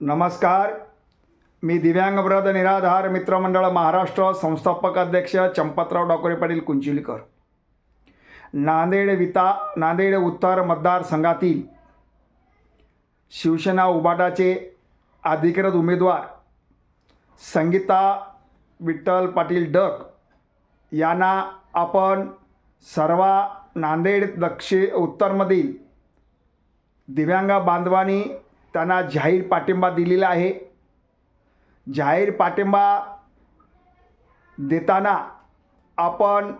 नमस्कार. मी दिव्यांग व्रत निराधार मित्रमंडळ महाराष्ट्र संस्थापक अध्यक्ष चंपतराव डॉक्टरे पाटील कुंचिलीकर नांदेड विता नांदेड उत्तर मतदारसंघातील शिवसेना उबाटाचे अधिकृत उमेदवार संगीता विठ्ठल पाटील डक यांना आपण सर्व नांदेड दक्षिण उत्तरमधील दिव्यांग बांधवांनी त्यांना जाहीर पाठिंबा दिलेला आहे. जाहीर पाठिंबा देताना आपण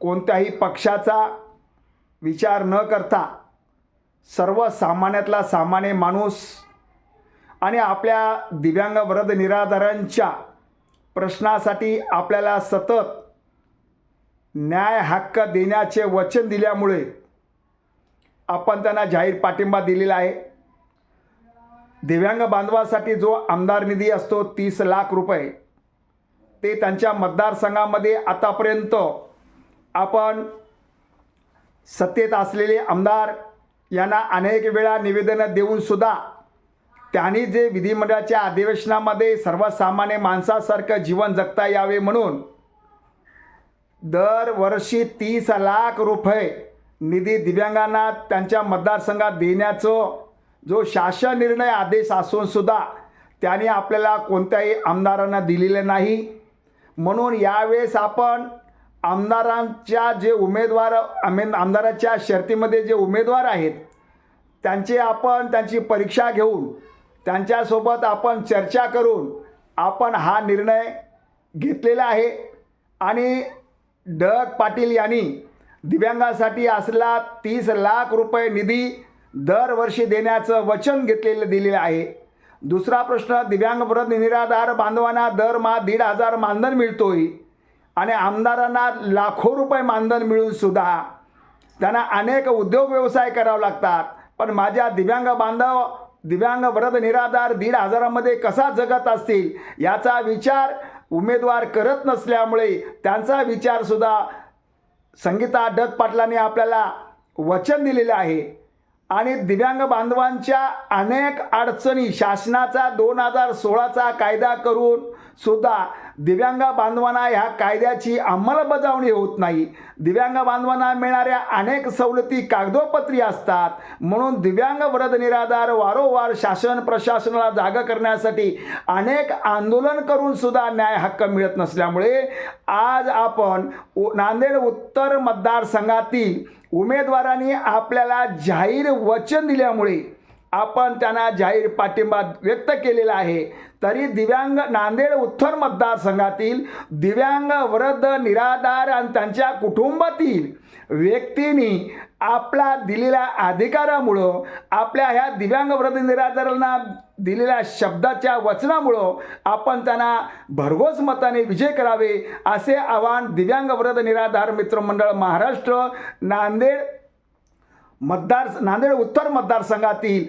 कोणत्याही पक्षाचा विचार न करता सर्वसामान्यातला सामान्य माणूस आणि आपल्या दिव्यांग वरद निराधारांच्या प्रश्नासाठी आपल्याला सतत न्याय हक्क देण्याचे वचन दिल्यामुळे आपण त्यांना जाहीर पाठिंबा दिलेला आहे. दिव्यांग बांधवासाठी जो आमदार निधी असतो तीस लाख रुपये ते त्यांच्या मतदारसंघामध्ये आतापर्यंत आपण सत्तेत असलेले आमदार यांना अनेक वेळा निवेदनं देऊनसुद्धा त्यांनी जे विधिमंडळाच्या अधिवेशनामध्ये सर्वसामान्य माणसासारखं जीवन जगता यावे म्हणून दरवर्षी तीस लाख रुपये निधी दिव्यांगांना त्यांच्या मतदारसंघात देण्याचं जो शासन निर्णय आदेश असूनसुद्धा त्याने आपल्याला कोणत्याही आमदारांना दिलेले नाही. म्हणून यावेळेस आपण आमदारांच्या जे उमेदवार आमे आमदाराच्या शर्तीमध्ये जे उमेदवार आहेत त्यांचे आपण त्यांची परीक्षा घेऊन त्यांच्यासोबत आपण चर्चा करून आपण हा निर्णय घेतलेला आहे. आणि डग पाटील यांनी दिव्यांगासाठी असला तीस लाख रुपये निधी दरवर्षी देण्याचं वचन घेतलेलं दिलेलं आहे. दुसरा प्रश्न दिव्यांग वृद्ध निराधार बांधवांना दरमहा दीड हजार मानधन मिळतोय आणि आमदारांना लाखो रुपये मानधन मिळून सुद्धा. त्यांना अनेक उद्योग व्यवसाय करावे लागतात. पण माझ्या दिव्यांग बांधव दिव्यांग वृद्ध निराधार दीड हजारामध्ये कसा जगत असतील याचा विचार उमेदवार करत नसल्यामुळे त्यांचा विचारसुद्धा संगीता डग पाटलांनी आपल्याला वचन दिलेलं आहे. आणि दिव्यांग बांधवांच्या अनेक अडचणी शासनाचा दोन हजार सोळाचा कायदा करून सुद्धा दिव्यांग बांधवांना ह्या कायद्याची अंमलबजावणी होत नाही. दिव्यांग बांधवांना मिळणाऱ्या अनेक सवलती कागदोपत्री असतात. म्हणून दिव्यांग वृद्ध निराधार वारंवार शासन प्रशासनाला जागं करण्यासाठी अनेक आंदोलन करून सुद्धा न्याय हक्क मिळत नसल्यामुळे आज आपण उ- नांदेड उत्तर मतदारसंघातील उमेदवारांनी आपल्याला जाहीर वचन दिल्यामुळे आपण त्यांना जाहीर पाठिंबा व्यक्त केलेला आहे. तरी दिव्यांग नांदेड उत्तर मतदारसंघातील दिव्यांग वृद्ध निराधार आणि त्यांच्या कुटुंबातील व्यक्तींनी आपला दिलेल्या अधिकारामुळं आपल्या ह्या दिव्यांग वृद्ध निराधारांना दिलेल्या शब्दाच्या वचनामुळं आपण त्यांना भरघोस मताने विजय करावे असे आवाहन दिव्यांग वृद्ध निराधार मित्रमंडळ महाराष्ट्र नांदेड मतदार नांदेड उत्तर मतदारसंघातील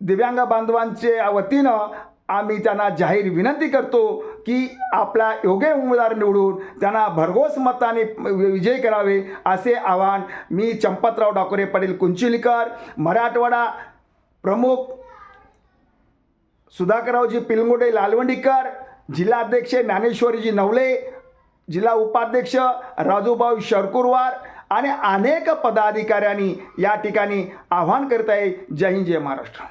दिव्यांग बांधवांच्या वतीनं आम्ही त्यांना जाहीर विनंती करतो की आपला योग्य उमेदवार निवडून त्यांना भरघोस मताने विजय करावे असे आवाहन मी चंपतराव डाकोरे पाटील कुंचिलीकर मराठवाडा प्रमुख सुधाकररावजी पिलगुडे लालवंडीकर जिल्हाध्यक्ष ज्ञानेश्वरीजी नवले जिल्हा उपाध्यक्ष राजूभाऊ शरकुरवार आणि अनेक पदाधिकाऱ्यांनी या ठिकाणी आव्हान करत आहे जय हिंद जय महाराष्ट्र.